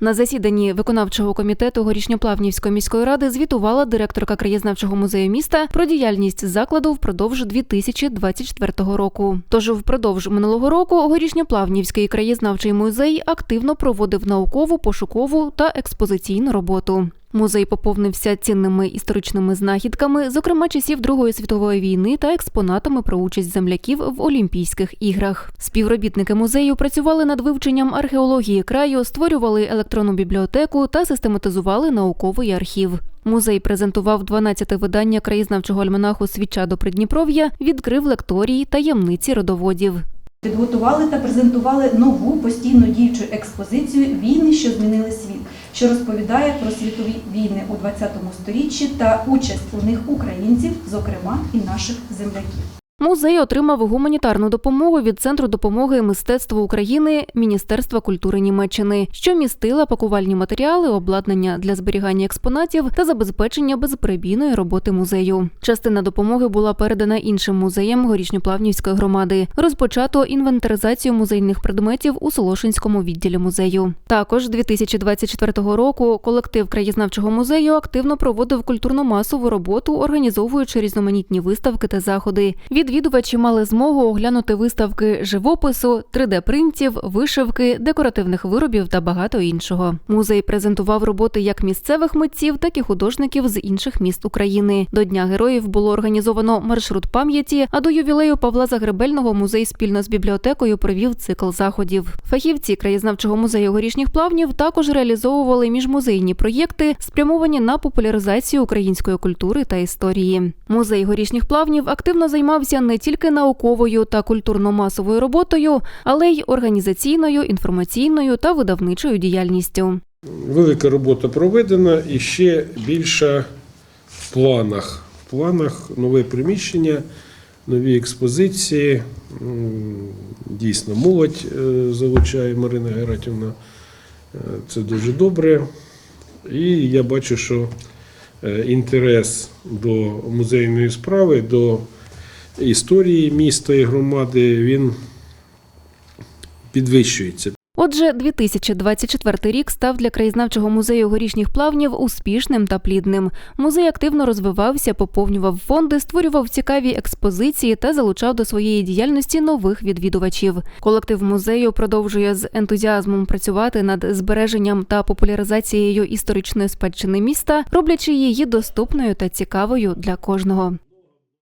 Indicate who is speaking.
Speaker 1: На засіданні виконавчого комітету Горішньоплавнівської міської ради звітувала директорка краєзнавчого музею міста про діяльність закладу впродовж 2024 року. Тож впродовж минулого року Горішньоплавнівський краєзнавчий музей активно проводив наукову, пошукову та експозиційну роботу. Музей поповнився цінними історичними знахідками, зокрема часів Другої світової війни та експонатами про участь земляків в Олімпійських іграх. Співробітники музею працювали над вивченням археології краю, створювали електронну бібліотеку та систематизували науковий архів. Музей презентував 12-те видання краєзнавчого альманаху Свіча до Придніпров'я, відкрив лекторії таємниці родоводів.
Speaker 2: Підготували та презентували нову постійно діючу експозицію Війни, що змінили світ, що розповідає про світові війни у 20 сторіччі та участь у них українців, зокрема і наших земляків.
Speaker 1: Музей отримав гуманітарну допомогу від Центру допомоги мистецтву України Міністерства культури Німеччини, що містила пакувальні матеріали, обладнання для зберігання експонатів та забезпечення безперебійної роботи музею. Частина допомоги була передана іншим музеям Горішньоплавнівської громади. Розпочато інвентаризацію музейних предметів у Солошинському відділі музею. Також 2024 року колектив краєзнавчого музею активно проводив культурно-масову роботу, організовуючи різноманітні виставки та заходи. Відвідувачі мали змогу оглянути виставки живопису, 3D-принтів, вишивки, декоративних виробів та багато іншого. Музей презентував роботи як місцевих митців, так і художників з інших міст України. До Дня героїв було організовано маршрут пам'яті, а до ювілею Павла Загребельного музей спільно з бібліотекою провів цикл заходів. Фахівці краєзнавчого музею горішніх плавнів також реалізовували міжмузейні проєкти, спрямовані на популяризацію української культури та історії. Музей горішніх плавнів активно займався не тільки науковою та культурно-масовою роботою, але й організаційною, інформаційною та видавничою діяльністю.
Speaker 3: Велика робота проведена і ще більша в планах. В планах нове приміщення, нові експозиції. Дійсно, молодь е, залучає Марина Гератівна. Е, Це дуже добре. І я бачу, що е, інтерес до музейної справи, до історії міста і громади, він підвищується.
Speaker 1: Отже, 2024 рік став для краєзнавчого музею горішніх плавнів успішним та плідним. Музей активно розвивався, поповнював фонди, створював цікаві експозиції та залучав до своєї діяльності нових відвідувачів. Колектив музею продовжує з ентузіазмом працювати над збереженням та популяризацією історичної спадщини міста, роблячи її доступною та цікавою для кожного.